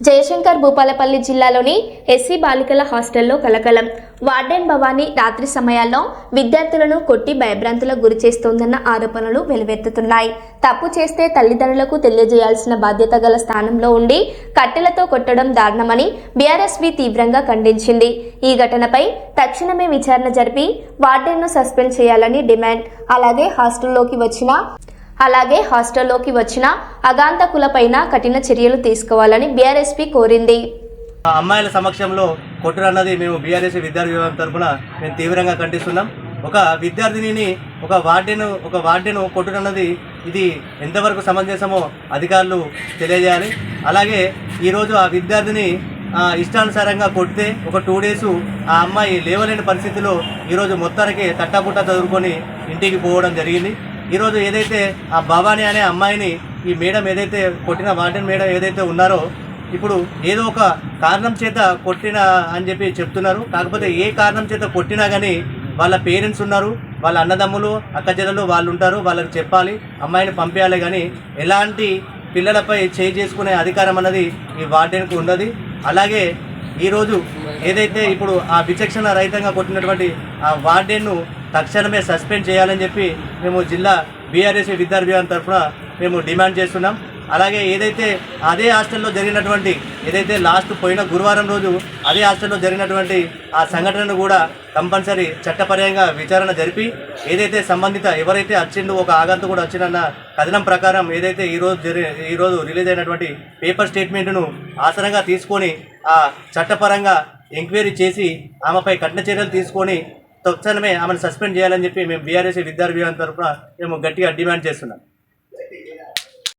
జయశంకర్ భూపాలపల్లి జిల్లాలోని ఎస్సీ బాలికల హాస్టల్లో కలకలం. వార్డెన్ భవానీ రాత్రి సమయాల్లో విద్యార్థులను కొట్టి భయభ్రాంతులకు గురి చేస్తోందన్న ఆరోపణలు వెలువెత్తుతున్నాయి. తప్పు చేస్తే తల్లిదండ్రులకు తెలియజేయాల్సిన బాధ్యత గల స్థానంలో ఉండి కట్టెలతో కొట్టడం దారుణమని బీఆర్ఎస్వి తీవ్రంగా ఖండించింది. ఈ ఘటనపై తక్షణమే విచారణ జరిపి వార్డెన్ను సస్పెండ్ చేయాలని డిమాండ్. అలాగే హాస్టల్లోకి వచ్చిన అలాగే హాస్టల్లోకి వచ్చిన అగాంతకులపైన కఠిన చర్యలు తీసుకోవాలని బీఆర్ఎస్పీ కోరింది. ఆ అమ్మాయిల సమక్షంలో కొట్టుడు అన్నది మేము బీఆర్ఎస్ విద్యార్థి విభాగం తరఫున మేము తీవ్రంగా ఖండిస్తున్నాం. ఒక విద్యార్థినిని ఒక వార్డెను ఒక వార్డెను కొట్టుడు అన్నది ఇది ఎంతవరకు సమంజసమో అధికారులు తెలియజేయాలి. అలాగే ఈరోజు ఆ విద్యార్థిని ఇష్టానుసారంగా కొడితే ఒక టూ డేస్ ఆ అమ్మాయి లేవలేని పరిస్థితిలో ఈరోజు మొత్తానికి తట్టాపుట్టా చదువుకొని ఇంటికి పోవడం జరిగింది. ఈరోజు ఏదైతే ఆ భవానీ అనే అమ్మాయిని ఈ మేడం ఏదైతే కొట్టిన వార్డెన్ మేడం ఏదైతే ఉన్నారో ఇప్పుడు ఏదో ఒక కారణం చేత కొట్టిన అని చెప్పి చెప్తున్నారు. కాకపోతే ఏ కారణం చేత కొట్టినా కానీ వాళ్ళ పేరెంట్స్ ఉన్నారు వాళ్ళ అన్నదమ్ములు అక్క వాళ్ళు ఉంటారు వాళ్ళకి చెప్పాలి అమ్మాయిని పంపించాలి కానీ ఎలాంటి పిల్లలపై చేయి చేసుకునే అధికారం అన్నది ఈ వార్డెన్కు ఉన్నది. అలాగే ఈరోజు ఏదైతే ఇప్పుడు ఆ విచక్షణ రహితంగా కొట్టినటువంటి ఆ వార్డెన్ను తక్షణమే సస్పెండ్ చేయాలని చెప్పి మేము జిల్లా బీఆర్ఎస్ విద్యార్థి తరఫున మేము డిమాండ్ చేస్తున్నాం. అలాగే ఏదైతే అదే హాస్టల్లో జరిగినటువంటి ఏదైతే లాస్ట్ పోయిన గురువారం రోజు అదే హాస్టల్లో జరిగినటువంటి ఆ సంఘటనను కూడా కంపల్సరీ చట్టపరంగా విచారణ జరిపి ఏదైతే సంబంధిత ఎవరైతే వచ్చిండో ఒక ఆగంతు కూడా వచ్చిందన్న కథనం ప్రకారం ఏదైతే ఈరోజు జరి ఈరోజు రిలీజ్ అయినటువంటి పేపర్ స్టేట్మెంట్ను ఆసనంగా తీసుకొని ఆ చట్టపరంగా ఎంక్వైరీ చేసి ఆమెపై కఠిన చర్యలు తీసుకొని తక్షణమే ఆమెను సస్పెండ్ చేయాలని చెప్పి మేము బీఆర్ఎస్ విద్యార్థి తరఫున మేము గట్టిగా డిమాండ్ చేస్తున్నాం.